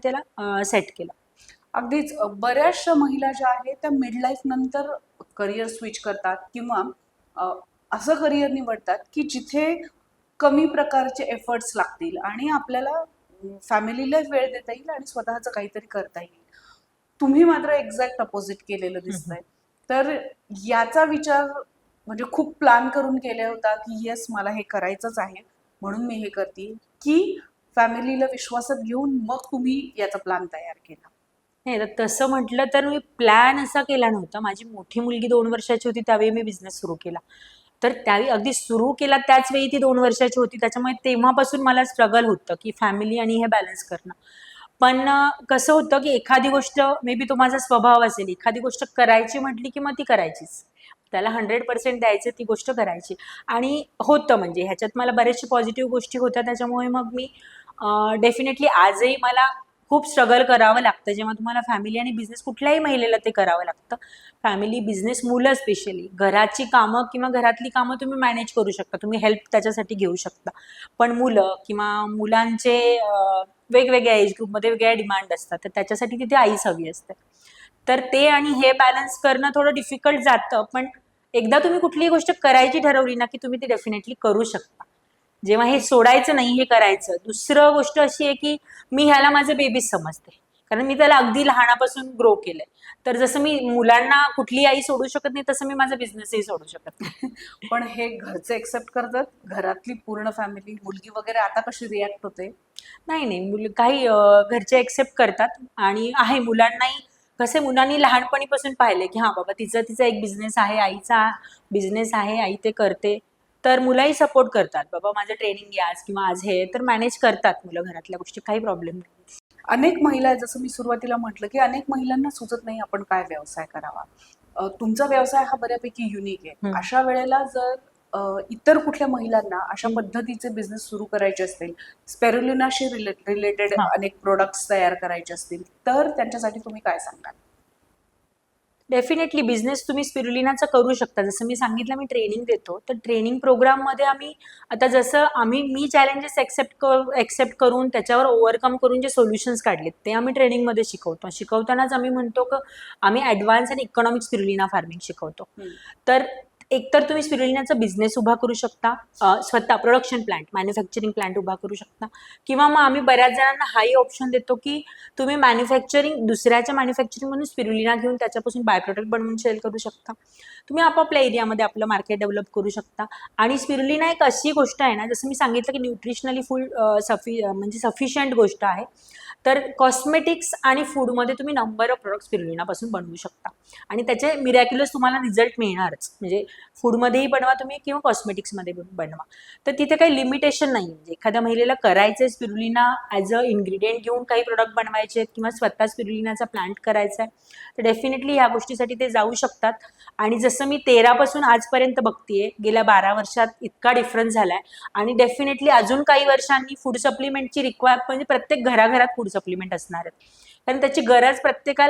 आम्ही त्याला सेट केलं. अगदीच बऱ्याचशा महिला ज्या आहेत त्या मिड लाईफ नंतर करिअर स्विच करतात किंवा असं करिअर निवडतात की जिथे कमी प्रकारचे एफर्ट्स लागतील आणि आपल्याला फॅमिलीला वेळ देता येईल आणि स्वतःचं काहीतरी करता येईल. तुम्ही मात्र एक्झॅक्ट अपोजिट केलेलं दिसतंय. तर याचा विचार म्हणजे खूप प्लॅन करून केला होता की येस मला हे करायचंच आहे. म्हणून मी हे करते की फॅमिलीला विश्वासात घेऊन मग तुम्ही याचा प्लॅन तयार केला. नाही तर तसं म्हटलं तर मी प्लॅन असा केला नव्हता. माझी मोठी मुलगी दोन वर्षाची होती त्यावेळी मी बिझनेस सुरू केला. तर त्यावेळी अगदी सुरू केला त्याच वेळी ती दोन वर्षाची होती. त्याच्यामुळे तेव्हापासून मला स्ट्रगल होतं की फॅमिली आणि हे बॅलन्स करणं. पण कसं होतं की एखादी गोष्ट मे बी तो माझा स्वभाव असेल. एखादी गोष्ट करायची म्हटली की मग ती करायचीच. त्याला हंड्रेड पर्सेंट द्यायचं ती गोष्ट करायची. आणि होतं म्हणजे ह्याच्यात मला बरेचशे पॉझिटिव्ह गोष्टी होत्या. त्याच्यामुळे मग मी डेफिनेटली आजही मला खूप स्ट्रगल करावं लागतं. जेव्हा तुम्हाला फॅमिली आणि बिझनेस कुठल्याही महिलेला ते करावं लागतं. फॅमिली बिझनेस मुलं स्पेशली घराची कामं किंवा घरातली कामं तुम्ही मॅनेज करू शकता. तुम्ही हेल्प त्याच्यासाठी घेऊ शकता. पण मुलं किंवा मुलांचे वेगवेगळ्या एज ग्रुपमध्ये वेगळ्या डिमांड असतात. तर त्याच्यासाठी तिथे आईच हवी असते. तर ते आणि हे बॅलन्स करणं थोडं डिफिकल्ट जातं. पण एकदा तुम्ही कुठलीही गोष्ट करायची ठरवली ना की तुम्ही ती डेफिनेटली करू शकता. जेव्हा हे सोडायचं नाही हे करायचं. दुसरं गोष्ट अशी आहे की मी ह्याला माझं बेबीज समजते. कारण मी त्याला अगदी लहानापासून ग्रो केलंय. तर जसं मी मुलांना कुठली आई सोडू शकत नाही तसं मी माझा बिझनेसही सोडू शकत नाही. पण हे घरचे एक्सेप्ट करतात? घरातली पूर्ण फॅमिली मुलगी वगैरे आता कशी रिॲक्ट होते? नाही नाही. मुल काही घरचे एक्सेप्ट करतात. आणि आहे मुलांनाही कसे मुलांनी लहानपणीपासून पाहिले की हां बाबा तिचं तिचा एक बिझनेस आहे आईचा बिझनेस आहे आई ते करते. तर मुलंही सपोर्ट करतात. बाबा माझं ट्रेनिंग आज किंवा आज हे. तर मॅनेज करतात मुलं घरातल्या गोष्टी. काही प्रॉब्लेम नाही. अनेक महिला जसं मी सुरुवातीला म्हटलं की अनेक महिलांना सुचत नाही आपण काय व्यवसाय करावा. तुमचा व्यवसाय हा बऱ्यापैकी युनिक आहे. अशा वेळेला जर इतर कुठल्या महिलांना अशा. पद्धतीचे बिझनेस सुरू करायचे असतील स्पेरुलिनाशी रिलेटेड. अनेक प्रोडक्ट्स तयार करायचे असतील तर त्यांच्यासाठी तुम्ही काय सांगाल? डेफिनेटली बिझनेस तुम्ही स्पिरुलिनाचा करू शकता. जसं मी सांगितलं मी ट्रेनिंग देतो. तर ट्रेनिंग प्रोग्राममध्ये आम्ही आता जसं आम्ही मी चॅलेंजेस एक्सेप्ट एक्सेप्ट करून त्याच्यावर ओव्हरकम करून जे सोल्युशन्स काढलेत ते आम्ही ट्रेनिंगमध्ये शिकवतो. शिकवतानाच आम्ही म्हणतो की आम्ही ॲडव्हान्स आणि इकॉनॉमिक स्पिरुलिना फार्मिंग शिकवतो. तर एकतर तुम्ही स्पिरुलिनाचा बिझनेस उभा करू शकता स्वतः प्रोडक्शन प्लांट मॅन्युफॅक्चरिंग प्लांट उभा करू शकता. किंवा मग आम्ही बऱ्याच जणांना हाही ऑप्शन देतो की तुम्ही मॅन्युफॅक्चरिंग दुसऱ्याच्या मॅन्युफॅक्चरिंग म्हणून स्पिरुलिना घेऊन त्याच्यापासून बाय प्रोडक्ट बनवून सेल करू शकता. तुम्ही आपापल्या एरियामध्ये आपलं मार्केट डेव्हलप करू शकता. आणि स्पिरुलिना एक अशी गोष्ट आहे ना जसं मी सांगितलं की न्यूट्रिशनली फुल सफि म्हणजे सफिशियंट गोष्ट आहे. तर कॉस्मेटिक्स आणि फूडमध्ये तुम्ही नंबर ऑफ प्रोडक्ट स्पिरुलिनापासून बनवू शकता. आणि त्याचे मिरॅक्युलस तुम्हाला रिझल्ट मिळणारच. म्हणजे फूडमध्येही बनवा तुम्ही किंवा कॉस्मेटिक्समध्ये बनवा. तर तिथे काही लिमिटेशन नाही म्हणजे एखाद्या महिलेला करायचं आहे स्पिरुलिना ॲज अ इन्ग्रेडियंट घेऊन काही प्रोडक्ट बनवायचे आहेत किंवा स्वतः स्पिरुलिनाचा प्लांट करायचा आहे तर डेफिनेटली ह्या गोष्टीसाठी ते जाऊ शकतात. आणि जसं मी तेरापासून आजपर्यंत बघतीये गेल्या बारा वर्षात इतका डिफरन्स झाला आहे आणि डेफिनेटली अजून काही वर्षांनी फूड सप्लिमेंटची रिक्वायर म्हणजे प्रत्येक घराघरात फूड सप्लिमेंट असणार आहेत. कारण त्याची गरज प्रत्येकाला